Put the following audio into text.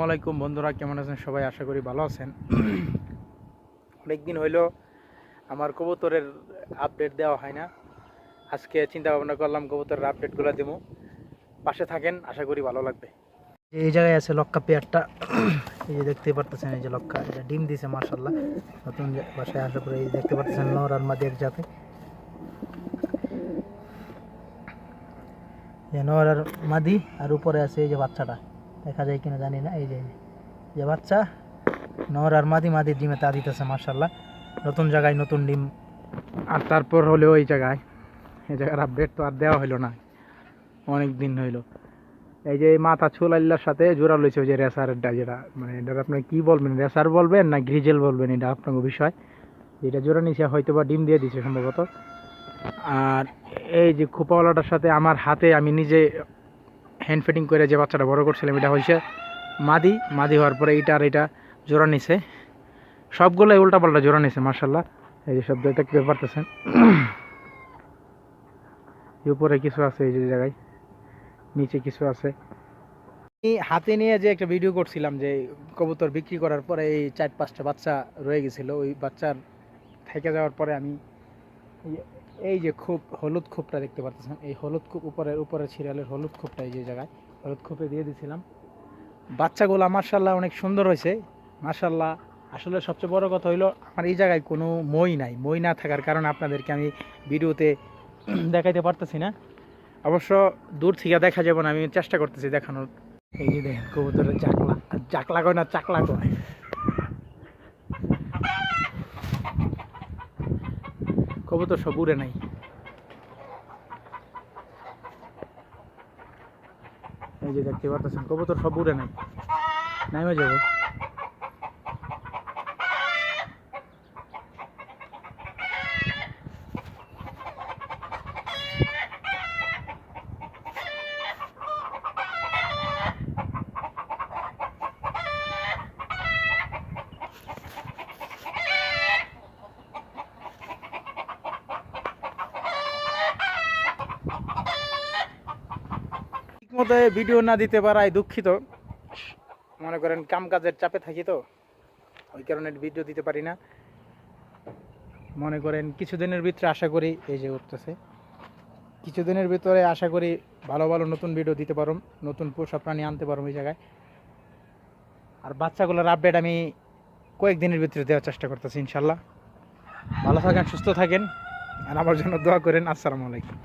আসসালামাইকুম বন্ধুরা, কেমন আছেন সবাই? আশা করি ভালো আছেন। অনেকদিন হইল আমার কবুতরের আপডেট দেওয়া হয় না। আজকে চিন্তা ভাবনা করলাম কবুতরের আপডেটগুলো দেবো পাশে থাকেন, আশা করি ভালো লাগবে। এই জায়গায় আছে লক্কা পেয়ারটা। এই যে দেখতে পারতেছেন, এই যে লক্কা এটা ডিম দিছে মার্শাল্লাহ নতুন বাসায় আসার পরে এই দেখতে পারতেছেন, নর আর মাদি একসাথে যে নর আর মাদি, আর উপরে আছে এই যে বাচ্চাটা। দেখা যায় কিনা জানি না, এই যে যে। বাচ্চা, নর আর মাদি, মাদির ডিমে তা দিতেছে মার্শাল্লাহ নতুন জায়গায় নতুন ডিম। আর তারপর হলো ওই জায়গায়, এই জায়গার আপডেট তো আর দেওয়া হইল না। অনেক দিন হইল। এই যে মাথা চুলাল্লার সাথে জোড়া লইছে ওই যে রেসারটা যেটা মানে এটা আপনি কি বলবেন, রেসার বলবেন না গ্রিজেল বলবেন, এটা আপনার বিষয়। এটা জোড়া নিচে হয়তো বা ডিম দিয়ে দিছে সম্ভবত। আর এই যে খোপাওয়ালাটার সাথে আমার হাতে আমি নিজে হ্যান্ড ফিটিং করে যে বাচ্চাটা বড় করছিলাম, এটা হয়েছে মাদি। মাদি হওয়ার পরে এইটা আর এটা জোড়া নিছে। সবগুলোই উল্টাপাল্টা জোড়া নিছে মার্শাল্লাহ এই যে শব্দ দেখতে পারতেছেন? উপরে কিছু আছে, এই যে জায়গায়। নিচে কিছু আছে। আমি হাতে নিয়ে যে একটা ভিডিও করছিলাম যে কবুতর বিক্রি করার পরে এই চার পাঁচটা বাচ্চা রয়ে গেছিল, ওই বাচ্চার থেকে যাওয়ার পরে আমি এই- যে খুব হলুদ খোপটা দেখতে পাচ্ছেন এই হলুদ খোপ উপরের উপরের সিরিয়ালের হলুদ খোপটা এই যে জায়গায়, হলুদ খোপে দিয়ে দিয়েছিলাম বাচ্চাগুলো মার্শাল্লাহ অনেক সুন্দর হয়েছে মার্শাল্লাহ আসলে সবচেয়ে বড় কথা হইল, আমার এই জায়গায় কোনো মই নাই, মই না থাকার কারণে আপনাদেরকে আমি ভিডিওতে দেখাইতে পারতেছি না। অবশ্য দূর থেকে দেখা যাবে না, আমি চেষ্টা করতেছি দেখানোর। এই যে দেখেন, কবুতরের চাকলা চাকলা কয় না, চাকলা কয়। কবুতর সব উড়ে নাই। এই যে দেখতে পারতেছেন কবুতর সব উড়ে নাই। নাইমা যাব। ঠিকমতো ভিডিও না দিতে পারায় দুঃখিত। মনে করেন কাম কাজের চাপে থাকি তো, ওই কারণে ভিডিও দিতে পারি না। মনে করেন কিছুদিনের ভিতরে আশা করি এই যে উঠতেছে। কিছুদিনের ভিতরে আশা করি ভালো ভালো নতুন ভিডিও দিতে পারো নতুন পোষা প্রাণী আনতে পারো ওই জায়গায়। আর বাচ্চাগুলোর আপডেট আমি কয়েকদিনের ভিতরে দেওয়ার চেষ্টা করতেছি, ইনশাল্লাহ। ভালো থাকেন, সুস্থ থাকেন, আর আমার জন্য দোয়া করেন। আসসালামু আলাইকুম।